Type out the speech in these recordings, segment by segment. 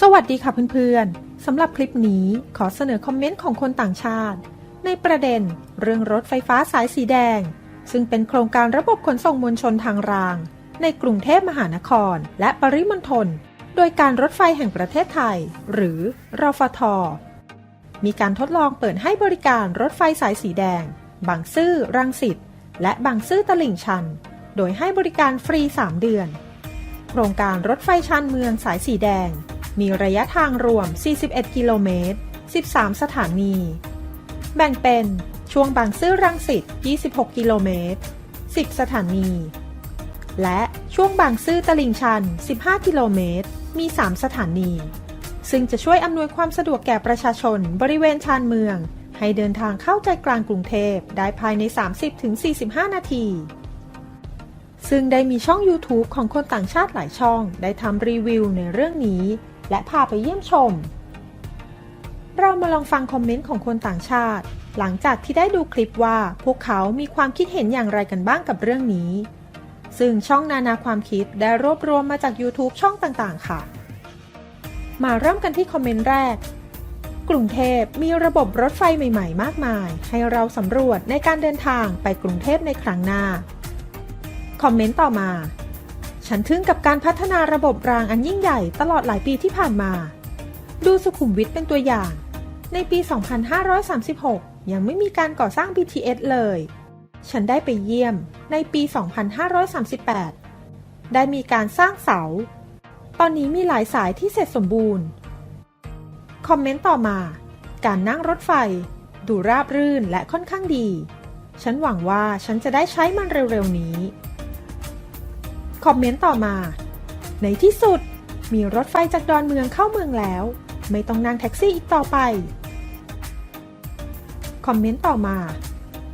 สวัสดีค่ะเพื่อนๆ สำหรับคลิปนี้ขอเสนอคอมเมนต์ของคนต่างชาติ ในประเด็นเรื่องรถไฟฟ้าสายสีแดง ซึ่งเป็นโครงการระบบขนส่งมวลชนทางราง ในกรุงเทพมหานคร และปริมณฑลโดยการรถไฟแห่งประเทศไทย หรือรฟท มีการทดลองเปิดให้บริการรถไฟสายสีแดง บางซื่อรังสิตและบางซื่อตลิ่งชัน โดยให้บริการฟรี 3 เดือน โครงการรถไฟชานเมืองสายสีแดง มีระยะทางรวม 41 กิโลเมตร 13 สถานี แบ่งเป็นช่วงบางซื่อรังสิต 26 กิโลเมตร 10 สถานี และช่วงบางซื่อตลิ่งชัน 15 กิโลเมตร มี 3 สถานี ซึ่งจะช่วยอำนวยความสะดวกแก่ประชาชนบริเวณชานเมือง ให้เดินทางเข้าใจกลางกรุงเทพได้ภายใน 30-45 นาทีซึ่งได้มีช่อง YouTube ของคนต่างชาติหลายช่อง ได้ทำรีวิวในเรื่องนี้ และพาไปเยี่ยมชม เรามาลองฟังคอมเมนต์ของคนต่างชาติ หลังจากที่ได้ดูคลิปว่าพวกเขามีความคิดเห็นอย่างไรกันบ้างกับเรื่องนี้ ซึ่งช่องนานาความคิดได้รวบรวมมาจาก YouTube ช่องต่างๆ ค่ะ มาเริ่มกันที่คอมเมนต์แรกกรุงเทพมีระบบรถไฟใหม่ๆ มากมาย ให้เราสำรวจในการเดินทางไปกรุงเทพในครั้งหน้า คอมเมนต์ต่อมา ฉันทึ่งกับการพัฒนาระบบรางอันยิ่งใหญ่ตลอดหลายปีที่ผ่านมา ดูสุขุมวิทเป็นตัวอย่าง ในปี 2536 ยังไม่มีการก่อสร้าง BTS เลย ฉันได้ไปเยี่ยมในปี 2538 ได้มีการสร้างเสา ตอนนี้มีหลายสายที่เสร็จสมบูรณ์ คอมเมนต์ต่อมา การนั่งรถไฟ ดูราบรื่นและค่อนข้างดี ฉันหวังว่าฉันจะได้ใช้มันเร็วๆนี้ คอมเมนต์ต่อมา ในที่สุด มีรถไฟจากดอนเมืองเข้าเมืองแล้ว ไม่ต้องนั่งแท็กซี่อีกต่อไป คอมเมนต์ต่อมา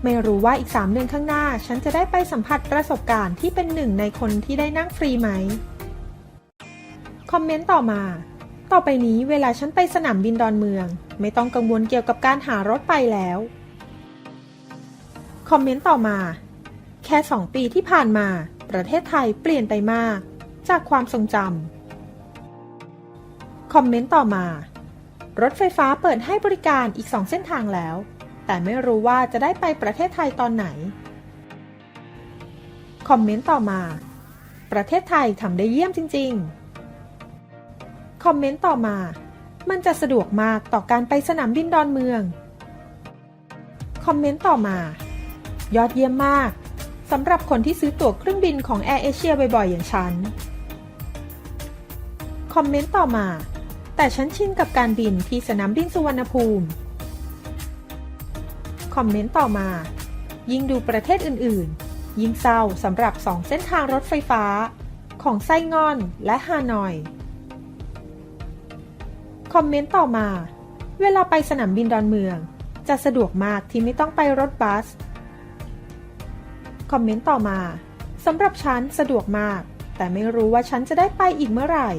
ไม่รู้ว่าอีก 3 เดือนข้างหน้า ฉันจะได้ไปสัมผัสประสบการณ์ที่เป็นหนึ่งในคนที่ได้นั่งฟรีไหม คอมเมนต์ต่อมา ต่อไปนี้เวลาฉันไปสนามบินดอนเมือง ไม่ต้องกังวลเกี่ยวกับการหารถไปแล้ว คอมเมนต์ต่อมา แค่ 2 ปีที่ผ่านมา ประเทศไทยเปลี่ยนไปมาก จากความทรงจำคอมเมนต์ต่อมา รถไฟฟ้าเปิดให้บริการอีก2เส้นทางแล้ว แต่ไม่รู้ว่าจะได้ไปประเทศไทยตอนไหน คอมเมนต์ต่อมา ประเทศไทยทำได้เยี่ยมจริง ๆ คอมเมนต์ต่อมา มันจะสะดวกมากต่อการไปสนามบินดอนเมือง คอมเมนต์ต่อมา ยอดเยี่ยมมาก สำหรับคนที่ซื้อตั๋วเครื่องบินของ Air Asia บ่อยๆ อย่างฉัน คอมเมนต์ต่อมา แต่ฉันชินกับการบินที่สนามบินสุวรรณภูมิ คอมเมนต์ต่อมา ยิ่งดูประเทศอื่นๆ ยิ่งเศร้าสำหรับสองเส้นทางรถไฟฟ้า ของไส้งอนและฮานอย คอมเมนต์ต่อมา เวลาไปสนามบินดอนเมือง จะสะดวกมากที่ไม่ต้องไปรถบัส คอมเมนต์ต่อมาสำหรับฉันสะดวกมาก แต่ไม่รู้ว่าฉันจะได้ไปอีกเมื่อไหร่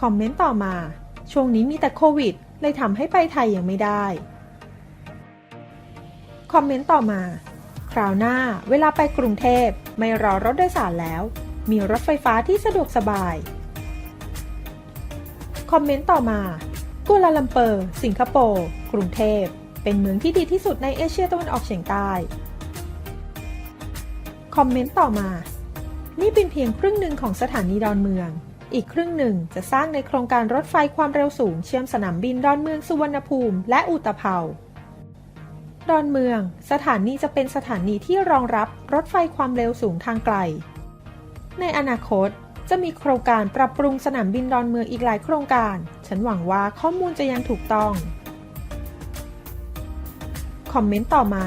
คอมเมนต์ต่อมา ช่วงนี้มีแต่โควิด เลยทำให้ไปไทยยังไม่ได้ คอมเมนต์ต่อมา คราวหน้าเวลาไปกรุงเทพไม่รอรถโดยสารแล้ว มีรถไฟฟ้าที่สะดวกสบาย คอมเมนต์ต่อมากัวลาลัมเปอร์ สิงคโปร์ กรุงเทพ เป็นเมืองที่ดีที่สุดในเอเชียตะวันออกเฉียงใต้ คอมเมนต์ต่อมา นี่เป็นเพียงครึ่งหนึ่งของสถานีดอนเมือง อีกครึ่งหนึ่งจะสร้างในโครงการรถไฟความเร็วสูง เชื่อมสนามบินดอนเมืองสุวรรณภูมิและอุตภเปาดอนเมือง สถานีจะเป็นสถานีที่รองรับรถไฟความเร็วสูงทางไกล ในอนาคตจะมีโครงการปรับปรุงสนามบินดอนเมืองอีกหลายโครงการ ฉันหวังว่าข้อมูลจะยังถูกต้อง คอมเมนต์ต่อมา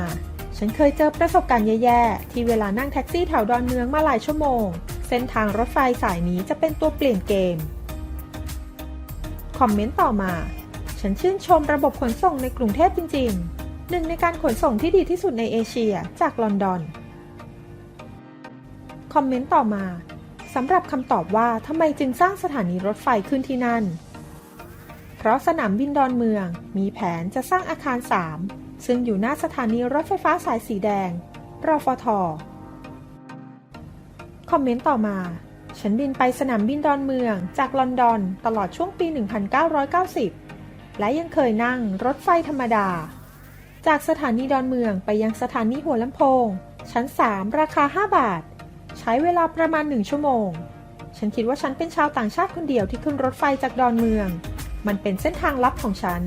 ฉันเคยเจอประสบการณ์แย่ๆ ที่เวลานั่งแท็กซี่แถวดอนเมืองมาหลายชั่วโมง เส้นทางรถไฟสายนี้จะเป็นตัวเปลี่ยนเกม คอมเมนต์ต่อมา ฉันชื่นชมระบบขนส่งในกรุงเทพจริงๆ หนึ่งในการขนส่งที่ดีที่สุดในเอเชียจากลอนดอน คอมเมนต์ต่อมาสำหรับคำตอบว่าทำไมจึงสร้างสถานีรถไฟขึ้นที่นั่น เพราะสนามบินดอนเมืองมีแผนจะสร้างอาคาร 3 ซึ่งอยู่หน้าสถานีรถไฟฟ้าสายสีแดง รฟท คอมเมนต์ต่อมา ฉันบินไปสนามบินดอนเมืองจากลอนดอนตลอดช่วงปี 1990 และยังเคยนั่งรถไฟธรรมดา จากสถานีดอนเมืองไปยังสถานีหัวลำโพง ชั้น 3 ราคา 5 บาท ใช้เวลาประมาณ 1 ชั่วโมง ฉันคิดว่าฉันเป็นชาวต่างชาติคนเดียวที่ขึ้นรถไฟจากดอนเมือง มันเป็นเส้นทางลับของฉัน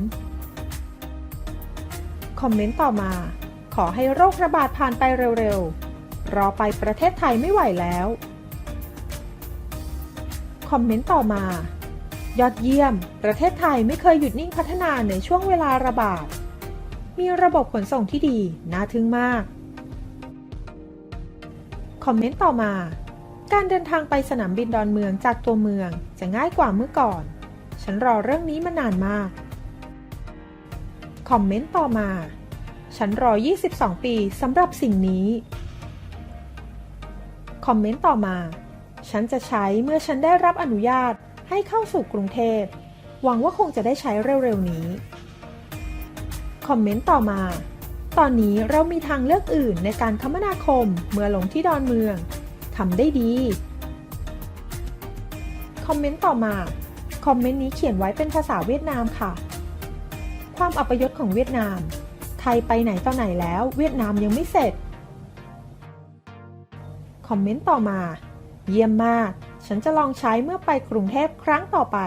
คอมเมนต์ต่อมา ขอให้โรคระบาดผ่านไปเร็วๆ รอไปประเทศไทยไม่ไหวแล้ว คอมเมนต์ต่อมา ยอดเยี่ยม ประเทศไทยไม่เคยหยุดนิ่งพัฒนาในช่วงเวลาระบาด มีระบบขนส่งที่ดี น่าทึ่งมาก คอมเมนต์ต่อมา การเดินทางไปสนามบินดอนเมืองจากตัวเมืองจะง่ายกว่าเมื่อก่อน ฉันรอเรื่องนี้มานานมาก คอมเมนต์ต่อมา ฉันรอ 22 ปีสำหรับสิ่งนี้ คอมเมนต์ต่อมา ฉันจะใช้เมื่อฉันได้รับอนุญาตให้เข้าสู่กรุงเทพ หวังว่าคงจะได้ใช้เร็วๆนี้ คอมเมนต์ต่อมา ตอนนี้เรามีทางเลือกอื่นในการคมนาคมเมื่อลงที่ดอนเมือง ทำได้ดี คอมเมนต์ต่อมา คอมเมนต์นี้เขียนไว้เป็นภาษาเวียดนามค่ะ ความอัปยศของเวียดนาม ไทยไปไหนต่อไหนแล้ว เวียดนามยังไม่เสร็จ คอมเมนต์ต่อมา เยี่ยมมาก ฉันจะลองใช้เมื่อไปกรุงเทพครั้งต่อไป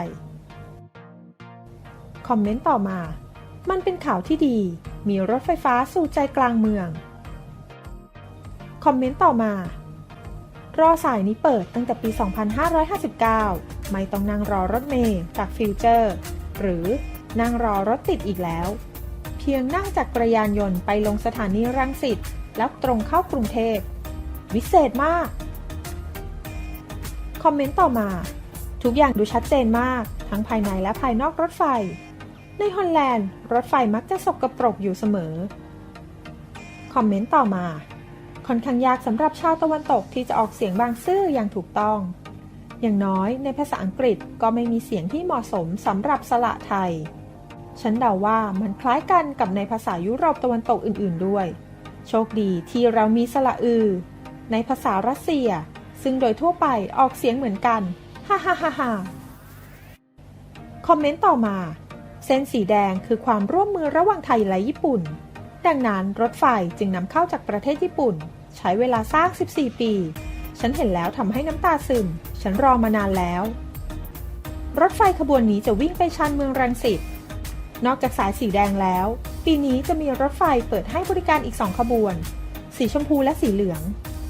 คอมเมนต์ต่อมา มันเป็นข่าวที่ดี มีรถไฟฟ้าสู่ใจกลางเมือง คอมเมนต์ต่อมา รอสายนี้เปิดตั้งแต่ปี 2559 ไม่ต้องนั่งรอรถเมล์จากฟิวเจอร์ หรือ นั่งรอรถติดอีกแล้ว เพียงนั่งจากกระยานยนต์ไปลงสถานีรังสิตแล้วตรงเข้ากรุงเทพ วิเศษมาก คอมเมนต์ต่อมา ทุกอย่างดูชัดเจนมาก ทั้งภายในและภายนอกรถไฟ ในฮอลแลนด์ รถไฟมักจะสกปรกอยู่เสมอ คอมเมนต์ต่อมา ค่อนข้างยากสำหรับชาวตะวันตกที่จะออกเสียงบางซื่ออย่างถูกต้องอย่างน้อยในภาษาอังกฤษก็ไม่มีเสียงที่เหมาะสมสำหรับสระไทย ฉันเดาว่ามันคล้ายกันกับในภาษายุโรปตะวันตกอื่น ๆด้วย โชคดีที่เรามีสระอือ ในภาษารัสเซีย ซึ่งโดยทั่วไปออกเสียงเหมือนกัน ฮ่าฮ่าฮ่าฮ่าคอมเมนต์ต่อมา เส้นสีแดงคือความร่วมมือระหว่างไทยและญี่ปุ่น ดังนั้นรถไฟจึงนำเข้าจากประเทศญี่ปุ่น ใช้เวลาสร้าง 14 ปี ฉันเห็นแล้วทำให้น้ำตาซึม ฉันรอมานานแล้ว รถไฟขบวนนี้จะวิ่งไปชานเมืองรังสิต นอกจากสายสีแดงแล้ว ปีนี้จะมีรถไฟเปิดให้บริการอีกสองขบวน สีชมพูและสีเหลือง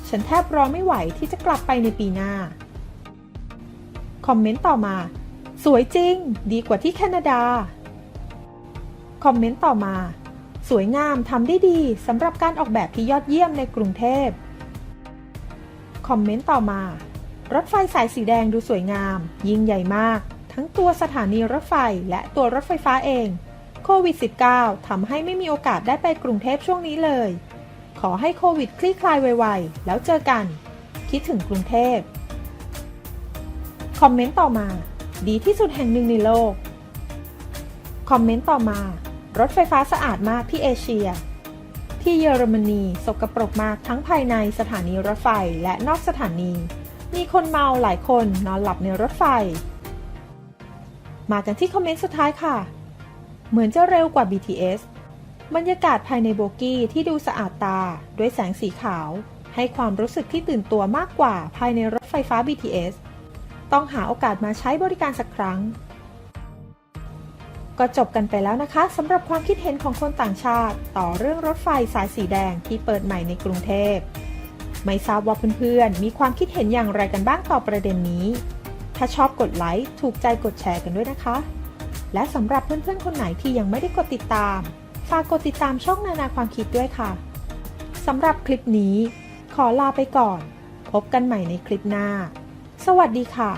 ฉันแทบรอไม่ไหวที่จะกลับไปในปีหน้า คอมเมนต์ต่อมา สวยจริง ดีกว่าที่แคนาดา คอมเมนต์ต่อมา สวยงามทำได้ดีสำหรับการออกแบบที่ยอดเยี่ยมในกรุงเทพ คอมเมนต์ต่อมา รถไฟสายสีแดงดูสวยงาม ยิ่งใหญ่มาก ทั้งตัวสถานีรถไฟและตัวรถไฟฟ้าเอง โควิด -19 ทำให้ไม่มีโอกาสได้ไปกรุงเทพช่วงนี้เลย ขอให้โควิดคลี่คลายไวๆ แล้วเจอกัน คิดถึงกรุงเทพ คอมเมนต์ต่อมา ดีที่สุดแห่งหนึ่งในโลก คอมเมนต์ต่อมา รถไฟฟ้าสะอาดมากที่เอเชีย ที่เยอรมนี สกปรกมากทั้งภายในสถานีรถไฟและนอกสถานี มีคนเมาหลายคนนอนหลับในรถไฟ มากันที่คอมเมนต์สุดท้ายค่ะ เหมือนจะเร็วกว่า BTS บรรยากาศภายในโบกี้ที่ดูสะอาดตาด้วยแสงสีขาว ให้ความรู้สึกที่ตื่นตัวมากกว่าภายในรถไฟฟ้า BTS ต้องหาโอกาสมาใช้บริการสักครั้ง ก็จบกันไปแล้วนะคะสำหรับความคิดเห็นของคนต่างชาติ ต่อเรื่องรถไฟสายสีแดงที่เปิดใหม่ในกรุงเทพ ไม่ทราบว่าเพื่อนๆ มีความคิดเห็นอย่างไรกันบ้างต่อประเด็นนี้ ถ้าชอบกดไลค์ ถูกใจกดแชร์กันด้วยนะคะ และสำหรับเพื่อนๆคนไหนที่ยังไม่ได้กดติดตาม ฝากกดติดตามช่องนานาความคิดด้วยค่ะ สำหรับคลิปนี้ ขอลาไปก่อน พบกันใหม่ในคลิปหน้า สวัสดีค่ะ